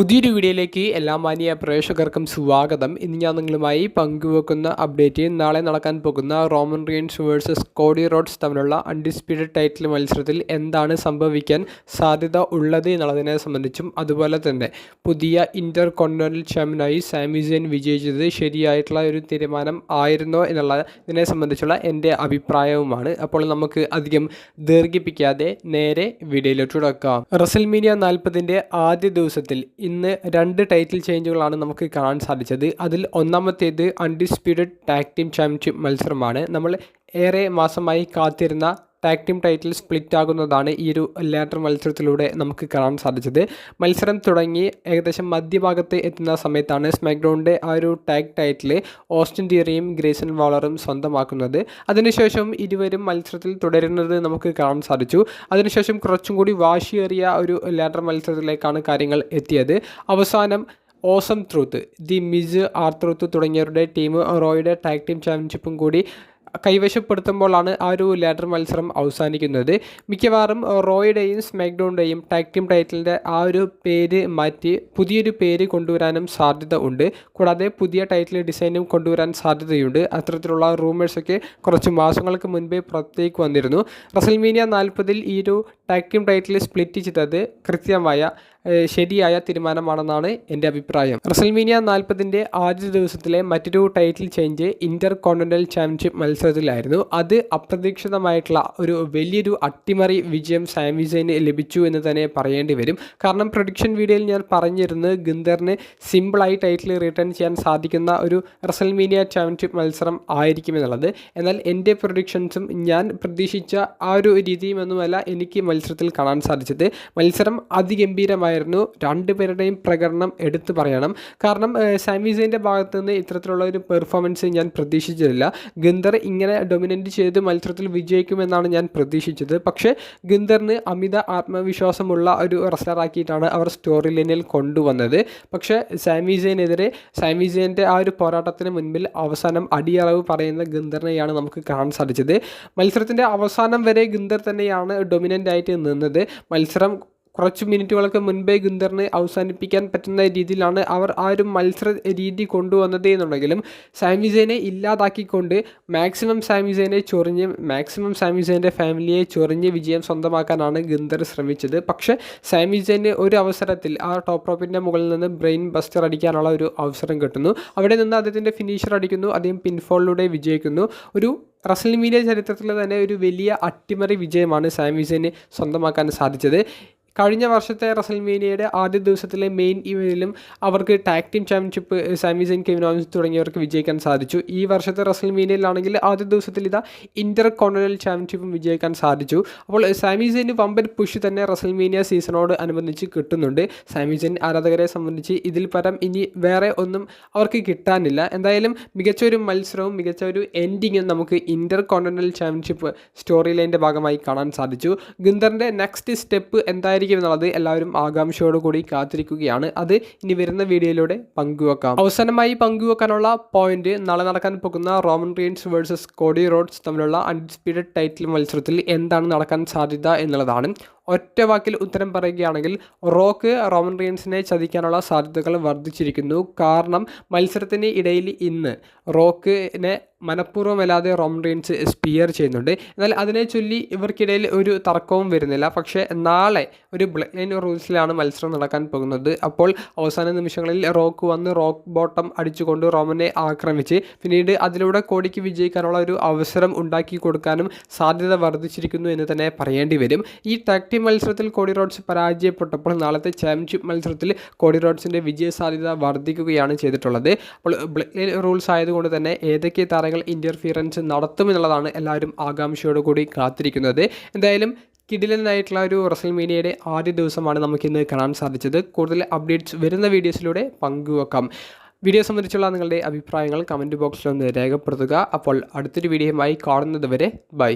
പുതിയൊരു വീഡിയോയിലേക്ക് എല്ലാ മാന്യ പ്രേക്ഷകർക്കും സ്വാഗതം. ഇന്ന് ഞാൻ നിങ്ങളുമായി പങ്കുവെക്കുന്ന അപ്ഡേറ്റ് നാളെ നടക്കാൻ പോകുന്ന Roman Reigns versus Cody Rhodes തമ്മിലുള്ള അൺഡിസ്പ്യൂട്ടഡ് ടൈറ്റിൽ മത്സരത്തിൽ എന്താണ് സംഭവിക്കാൻ സാധ്യത ഉള്ളത് എന്നുള്ളതിനെ സംബന്ധിച്ചും അതുപോലെ തന്നെ പുതിയ ഇന്റർ കോണ്ടിനൽ ചാമ്പ്യനായി സാമിസൈൻ വിജയിച്ചത് ശരിയായിട്ടുള്ള ഒരു തീരുമാനം ആയിരുന്നോ എന്നുള്ള ഇതിനെ സംബന്ധിച്ചുള്ള എന്റെ അഭിപ്രായവുമാണ്. അപ്പോൾ നമുക്ക് അധികം ദീർഘിപ്പിക്കാതെ നേരെ വീഡിയോയിലോട്ട് തുടക്കാം റസൽമീനിയ നാൽപ്പതിന്റെ ആദ്യ ദിവസത്തിൽ ഇന്ന് രണ്ട് ടൈറ്റിൽ ചേഞ്ചുകളാണ് നമുക്ക് കാണാൻ സാധിച്ചത്. അതിൽ ഒന്നാമത്തേത് അൺഡിസ്പ്യൂട്ടഡ് ടാഗ് ടീം ചാമ്പ്യൻഷിപ്പ് മത്സരമാണ്. നമ്മൾ ഏറെ മാസമായി കാത്തിരുന്ന ടാഗ് ടീം ടൈറ്റിൽ സ്പ്ലിറ്റ് ആകുന്നതാണ് ഈ ഒരു ലാറ്റർ മത്സരത്തിലൂടെ നമുക്ക് കാണാൻ സാധിച്ചത്. മത്സരം തുടങ്ങി ഏകദേശം മധ്യഭാഗത്ത് എത്തുന്ന സമയത്താണ് സ്മാക്ഡൗണിന്റെ ആ ഒരു ടാഗ് ടൈറ്റിൽ ഓസ്റ്റിൻ തിയറിയും ഗ്രേസൺ വാളറും സ്വന്തമാക്കുന്നത്. അതിനുശേഷം ഇരുവരും മത്സരത്തിൽ തുടരുന്നത് നമുക്ക് കാണാൻ സാധിച്ചു. അതിനുശേഷം കുറച്ചും കൂടി വാശിയേറിയ ഒരു ലാറ്റർ മത്സരത്തിലേക്കാണ് കാര്യങ്ങൾ എത്തിയത്. അവസാനം awesome truth the Miz R truth തുടങ്ങിയവരുടെ ടീം റോയുടെ ടാഗ് ടീം ചാമ്പ്യൻഷിപ്പും കൂടി കൈവശപ്പെടുത്തുമ്പോഴാണ് ആ ഒരു ലാഡർ മത്സരം അവസാനിക്കുന്നത്. മിക്കവാറും റോയുടെയും സ്മാക്ഡോണിന്റെയും ടാക് ടീം ടൈറ്റിലിന്റെ ആ ഒരു പേര് മാറ്റി പുതിയൊരു പേര് കൊണ്ടുവരാനും സാധ്യത ഉണ്ട്. കൂടാതെ പുതിയ ടൈറ്റിൽ ഡിസൈനും കൊണ്ടുവരാൻ സാധ്യതയുണ്ട്. അത്തരത്തിലുള്ള റൂമേഴ്സൊക്കെ കുറച്ച് മാസങ്ങൾക്ക് മുൻപേ പുറത്തേക്ക് വന്നിരുന്നു. റസൽമീനിയ നാൽപ്പതിൽ ഈ ഒരു ടാഗ് ടൈറ്റിൽ സ്പ്ലിറ്റ് ചെയ്തത് കൃത്യമായ ശരിയായ തീരുമാനമാണെന്നാണ് എന്റെ അഭിപ്രായം. റസൽമീനിയ നാൽപ്പതിന്റെ ആദ്യ ദിവസത്തിലെ മറ്റൊരു title change intercontinental championship മത്സരത്തിലായിരുന്നു. അത് അപ്രതീക്ഷിതമായിട്ടുള്ള ഒരു വലിയൊരു അട്ടിമറി വിജയം സാമിസൈന് ലഭിച്ചു എന്ന് തന്നെ പറയേണ്ടി വരും. കാരണം പ്രൊഡിക്ഷൻ വീഡിയോയിൽ ഞാൻ പറഞ്ഞിരുന്നത് ഗിന്ദറിന് സിമ്പിളായി ടൈറ്റിൽ റിട്ടേൺ ചെയ്യാൻ സാധിക്കുന്ന ഒരു റസൽമീനിയ ചാമ്പ്യൻഷിപ്പ് മത്സരം ആയിരിക്കും എന്നുള്ളത്. എന്നാൽ എന്റെ പ്രൊഡിക്ഷൻസും ഞാൻ പ്രതീക്ഷിച്ച ആ ഒരു രീതിയുമൊന്നുമല്ല എനിക്ക് മത്സരത്തിൽ കാണാൻ സാധിച്ചത്. മത്സരം അതിഗംഭീരമായിരുന്നു. രണ്ടുപേരുടെയും പ്രകടനം എടുത്തു പറയണം. കാരണം സാമിസൈന്റെ ഭാഗത്തു നിന്ന് ഇത്തരത്തിലുള്ള ഒരു പെർഫോമൻസ് ഞാൻ പ്രതീക്ഷിച്ചിട്ടില്ല. ഗന്ധർ ഇങ്ങനെ ഡൊമിനന്റ് ചെയ്ത് മത്സരത്തിൽ വിജയിക്കുമെന്നാണ് ഞാൻ പ്രതീക്ഷിച്ചത്. പക്ഷേ ഗന്ധറിന് അമിത ആത്മവിശ്വാസമുള്ള ഒരു റെസ്ലറാക്കിയിട്ടാണ് അവർ സ്റ്റോറി ലൈനിൽ കൊണ്ടുവന്നത്. പക്ഷേ സാമിസൈനെതിരെ സാമിസൈന്റെ ആ ഒരു പോരാട്ടത്തിന് മുൻപിൽ അവസാനം അടിയറവ് പറയുന്ന ഗന്ധറിനെയാണ് നമുക്ക് കാണാൻ സാധിച്ചത്. മത്സരത്തിന്റെ അവസാനം വരെ ഗന്ധർ തന്നെയാണ് ഡൊമിനന്റ് ആയിട്ട് നിന്നത് മത്സരം കുറച്ച് മിനിറ്റുകൾക്ക് മുൻപേ ഗുന്ദറിനെ അവസാനിപ്പിക്കാൻ പറ്റുന്ന രീതിയിലാണ് അവർ ആ ഒരു മത്സര രീതി കൊണ്ടുവന്നത് എന്നുണ്ടെങ്കിലും സാമിസേനെ ഇല്ലാതാക്കിക്കൊണ്ട് മാക്സിമം സാമിസേനെ ചൊറിഞ്ഞ് മാക്സിമം സാമിസേന്റെ ഫാമിലിയെ ചൊറിഞ്ഞ് വിജയം സ്വന്തമാക്കാനാണ് ഗുന്ദർ ശ്രമിച്ചത്. പക്ഷേ സാമിസേന് ഒരു അവസരത്തിൽ ആ ടോപ്പ് റോപ്പിന്റെ മുകളിൽ നിന്ന് ബ്രെയിൻ ബസ്റ്റർ അടിക്കാനുള്ള ഒരു അവസരം കിട്ടുന്നു. അവിടെ നിന്ന് അദ്ദേഹത്തിന്റെ ഫിനിഷർ അടിക്കുന്നു അദ്ദേഹം പിൻഫോളിലൂടെ വിജയിക്കുന്നു. ഒരു റസൽ മീഡിയ ചരിത്രത്തിലെ തന്നെ ഒരു വലിയ അട്ടിമറി വിജയമാണ് സാമിസേന് സ്വന്തമാക്കാൻ സാധിച്ചത്. കഴിഞ്ഞ വർഷത്തെ റസൽമേനിയയുടെ ആദ്യ ദിവസത്തിലെ മെയിൻ ഇവന്റിലും അവർക്ക് tag team championship Sami Zayn Kevin Owens തുടങ്ങിയവർക്ക് വിജയിക്കാൻ സാധിച്ചു. ഈ വർഷത്തെ റസൽമേനിയയിലാണെങ്കിൽ ആദ്യ ദിവസത്തിൽ ഇതാ ഇന്റർ കോണ്ടിനൽ ചാമ്പ്യൻഷിപ്പും വിജയിക്കാൻ സാധിച്ചു. അപ്പോൾ സാമിസൈന് വമ്പൻ പുഷ് തന്നെ റസൽമേനിയ സീസണോട് അനുബന്ധിച്ച് കിട്ടുന്നുണ്ട്. സാമിസൈൻ ആരാധകരെ സംബന്ധിച്ച് ഇതിൽ പരം ഇനി വേറെ ഒന്നും അവർക്ക് കിട്ടാനില്ല. എന്തായാലും മികച്ച ഒരു മത്സരവും മികച്ച ഒരു എൻഡിങ്ങും നമുക്ക് ഇന്റർ കോണ്ടിനൽ ചാമ്പ്യൻഷിപ്പ് സ്റ്റോറി ലൈന്റെ ഭാഗമായി കാണാൻ സാധിച്ചു. ഗിന്ദറിന്റെ നെക്സ്റ്റ് സ്റ്റെപ്പ് എന്തായാലും ആയിരിക്കും എന്നുള്ളത് എല്ലാവരും ആകാംക്ഷയോടുകൂടി കാത്തിരിക്കുകയാണ്. അത് ഇനി വരുന്ന വീഡിയോയിലൂടെ പങ്കുവെക്കാം. അവസാനമായി പങ്കുവെക്കാനുള്ള പോയിന്റ് നാളെ നടക്കാൻ പോകുന്ന Roman Reigns versus Cody Rhodes തമ്മിലുള്ള അൺഡിസ്പ്യൂട്ടഡ് ടൈറ്റിൽ മത്സരത്തിൽ എന്താണ് നടക്കാൻ സാധ്യത എന്നുള്ളതാണ്. ഒറ്റ വാക്കിൽ ഉത്തരം പറയുകയാണെങ്കിൽ റോക്ക് റോമൻ റീൻസിനെ ചതിക്കാനുള്ള സാധ്യതകൾ വർദ്ധിച്ചിരിക്കുന്നു. കാരണം മത്സരത്തിന് ഇടയിൽ ഇന്ന് റോക്കിനെ മനഃപൂർവമല്ലാതെ റോമൻ റീൻസ് സ്പിയർ ചെയ്യുന്നുണ്ട്. എന്നാൽ അതിനെ ചൊല്ലി ഇവർക്കിടയിൽ ഒരു തർക്കവും വരുന്നില്ല. പക്ഷേ നാളെ ഒരു ബ്ലഡ് ലൈൻ റൂൾസിലാണ് മത്സരം നടക്കാൻ പോകുന്നത്. അപ്പോൾ അവസാന നിമിഷങ്ങളിൽ റോക്ക് വന്ന് റോക്ക് ബോട്ടം അടിച്ചുകൊണ്ട് റോമനെ ആക്രമിച്ച് പിന്നീട് അതിലൂടെ കോടിക്ക് വിജയിക്കാനുള്ള ഒരു അവസരം ഉണ്ടാക്കി കൊടുക്കാനും സാധ്യത വർദ്ധിച്ചിരിക്കുന്നു എന്ന് തന്നെ പറയേണ്ടി വരും. ഈ ടാക്ടി മത്സരത്തിൽ കോടി റോഡ്സ് പരാജയപ്പെട്ടപ്പോൾ നാളത്തെ ചാമ്പ്യൻഷിപ്പ് മത്സരത്തിൽ കോടി റോഡ്സിന്റെ വിജയ സാധ്യത വർദ്ധിക്കുകയാണ് ചെയ്തിട്ടുള്ളത്. അപ്പോൾ റൂൾസ് ആയതുകൊണ്ട് തന്നെ ഏതൊക്കെ താരങ്ങൾ ഇന്റർഫിയറൻസ് നടത്തുമെന്നുള്ളതാണ് എല്ലാവരും ആകാംക്ഷയോടുകൂടി കാത്തിരിക്കുന്നത്. എന്തായാലും കിടിലനായിട്ടുള്ള ഒരു റസൽ മീനിയയുടെ ആദ്യ ദിവസമാണ് നമുക്കിന്ന് കാണാൻ സാധിച്ചത്. കൂടുതൽ അപ്ഡേറ്റ്സ് വരുന്ന വീഡിയോസിലൂടെ പങ്കുവെക്കാം. വീഡിയോ സംബന്ധിച്ചുള്ള നിങ്ങളുടെ അഭിപ്രായങ്ങൾ കമന്റ് ബോക്സിൽ ഒന്ന് രേഖപ്പെടുത്തുക. അപ്പോൾ അടുത്തൊരു വീഡിയോയുമായി കാണുന്നത് വരെ ബൈ